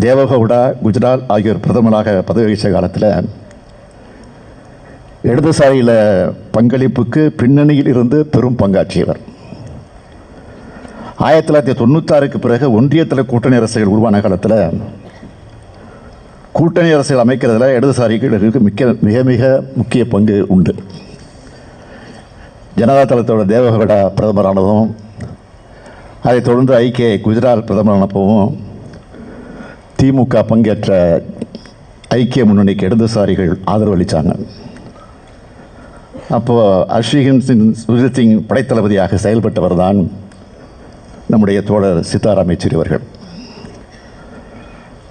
தேவகவுடா குஜராத் ஆகியோர் பிரதமராக பதவி வகித்த காலத்தில் இடதுசாரியில் பங்களிப்புக்கு பின்னணியில் இருந்து பெரும் பங்காற்றியவர். ஆயிரத்தி தொள்ளாயிரத்தி தொண்ணூத்தாறுக்கு பிறகு ஒன்றியத்தில் கூட்டணி அரசுகள் உருவான காலத்தில் கூட்டணி அரசுகள் அமைக்கிறதுல இடதுசாரிகளுக்கு மிக்க மிக மிக முக்கிய பங்கு உண்டு. ஜனதா தளத்தோட தேவகவுடா பிரதமரானதும் அதைத் தொடர்ந்து ஐக்கிய குஜராத் பிரதமரானப்பவும் திமுக பங்கேற்ற ஐக்கிய முன்னணிக்கு இடதுசாரிகள் ஆதரவளித்தாங்க அப்போது அஸ்விகன் சிங் சுஜித் சிங் படைத்தளபதியாக செயல்பட்டவர் தான் நம்முடைய தோழர் சீதாராம் யெச்சூரி அவர்கள்.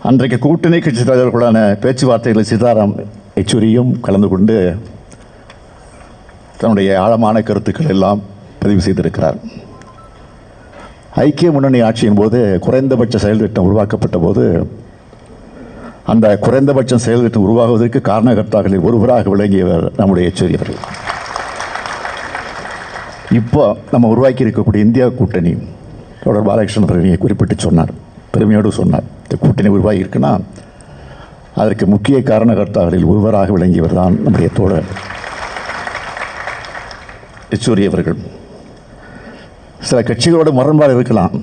அன்றைக்கு கூட்டணி கட்சி தலைவர்களுடான பேச்சுவார்த்தைகளில் சீதாராம் யெச்சூரியும் கலந்து கொண்டு தன்னுடைய ஆழமான கருத்துக்கள் எல்லாம் பதிவு செய்திருக்கிறார். ஐக்கிய முன்னணி ஆட்சியின் போது குறைந்தபட்ச செயல் திட்டம் உருவாக்கப்பட்ட போது அந்த குறைந்தபட்சம் செயல் திட்டம் உருவாகுவதற்கு காரணகர்த்தாக்களில் ஒருவராக விளங்கியவர் நம்முடைய யெச்சூரி அவர்கள். இப்போ நம்ம உருவாக்கி இருக்கக்கூடிய இந்தியா கூட்டணி தொடர் பாலகிருஷ்ணன் அவர்கள் குறிப்பிட்டு சொன்னார். பெருமையோடு சொன்னார். இந்த கூட்டணி உருவாகி இருக்குன்னா அதற்கு முக்கிய காரணகர்த்தாக்களில் ஒருவராக விளங்கியவர் தான் நம்முடைய தோழர் யெச்சூரி அவர்கள். சில கட்சிகளோட முரண்பாடு இருக்கலாம்.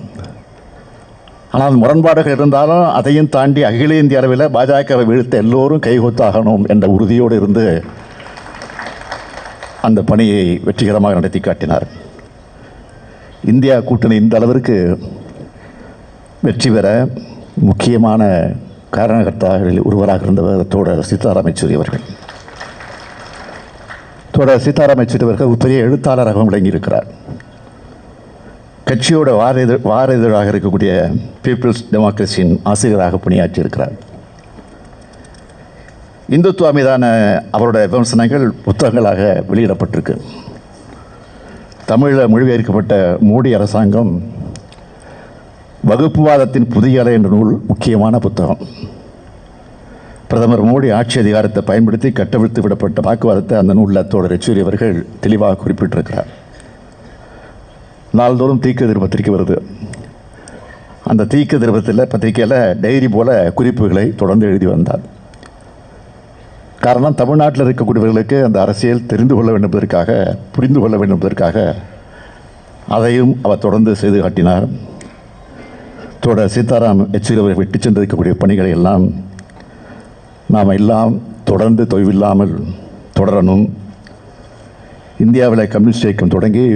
ஆனால் முரண்பாடுகள் இருந்தாலும் அதையும் தாண்டி அகில இந்திய அளவில் பாஜகவை வீழ்த்த எல்லோரும் கைகொத்தாகணும் என்ற உறுதியோடு இருந்து அந்த பணியை வெற்றிகரமாக நடத்தி காட்டினார். இந்தியா கூட்டணி இந்த அளவிற்கு வெற்றி பெற முக்கியமான காரணகர்த்தாக்களில் ஒருவராக இருந்தவர் தோழர் சீதாராம் யெச்சூரி அவர்கள். தோழர் சீதாராம் யெச்சூரி அவர்கள் ஒரு பெரிய எழுத்தாளராகவும் விளங்கியிருக்கிறார். கட்சியோட வார இது வார இதழாக இருக்கக்கூடிய பீப்புள்ஸ் டெமோக்ரஸியின் ஆசிரியராக பணியாற்றியிருக்கிறார். இந்துத்துவா மீதான அவரோட விமர்சனங்கள் புத்தகங்களாக வெளியிடப்பட்டிருக்கு. தமிழில் மொழிபெயர்க்கப்பட்ட மோடி அரசாங்கம் வகுப்புவாதத்தின் புதிய அலை என்ற நூல் முக்கியமான புத்தகம். பிரதமர் மோடி ஆட்சி அதிகாரத்தை பயன்படுத்தி கட்டவிழ்த்து விடப்பட்ட வாக்குவாதத்தை அந்த நூலில் தோழர் யெச்சூரி அவர்கள் தெளிவாக குறிப்பிட்டிருக்கிறார். நாள்தோறும் தீக்கு பத்திரிக்கை வருது. அந்த தீக்க திருப்பத்தில் பத்திரிக்கையில் டைரி போல குறிப்புகளை தொடர்ந்து எழுதி வந்தார். காரணம் தமிழ்நாட்டில் இருக்கக்கூடியவர்களுக்கு அந்த அரசியல் தெரிந்து கொள்ள வேண்டும் என்பதற்காக புரிந்து கொள்ள வேண்டும் என்பதற்காக அதையும் அவர் தொடர்ந்து செய்து காட்டினார். தொடர் சீதாராம் யெச்சூரி விட்டு சென்றிருக்கக்கூடிய பணிகளை எல்லாம் நாம் எல்லாம் தொடர்ந்து தொய்வில்லாமல் தொடரணும். இந்தியாவில் கம்யூனிஸ்ட் இயக்கம் தொடங்கி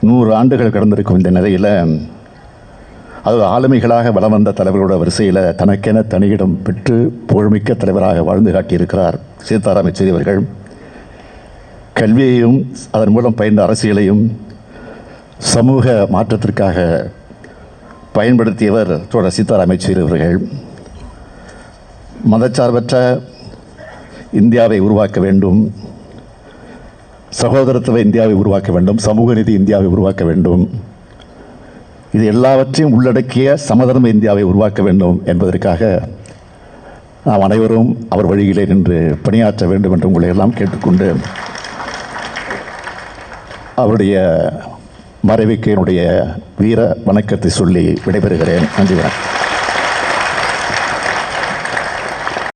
நூறு ஆண்டுகள் கடந்திருக்கும் இந்த நிலையில் அது ஆளுமைகளாக வலம் வந்த தலைவர்களோட வரிசையில் தனக்கென தனியிடம் பெற்று புகழ்மிக்க தலைவராக வாழ்ந்து காட்டியிருக்கிறார் சீதாராம் யெச்சூரி அவர்கள். கல்வியையும் அதன் மூலம் பயின்ற அரசியலையும் சமூக மாற்றத்திற்காக பயன்படுத்தியவர் தோழர் சீதாராம் யெச்சூரி அவர்கள். மதச்சார்பற்ற இந்தியாவை உருவாக்க வேண்டும். சகோதரத்துவ இந்தியாவை உருவாக்க வேண்டும் சமூக நீதி இந்தியாவை உருவாக்க வேண்டும். இது எல்லாவற்றையும் உள்ளடக்கிய சமதர்ம இந்தியாவை உருவாக்க வேண்டும் என்பதற்காக நாம் அனைவரும் அவர் வழியிலே நின்று பணியாற்ற வேண்டும் என்று உங்களை எல்லாம் கேட்டுக்கொண்டு அவருடைய மறைவுக்கு என்னுடைய வீர வணக்கத்தை சொல்லி விடைபெறுகிறேன். நன்றி வணக்கம்.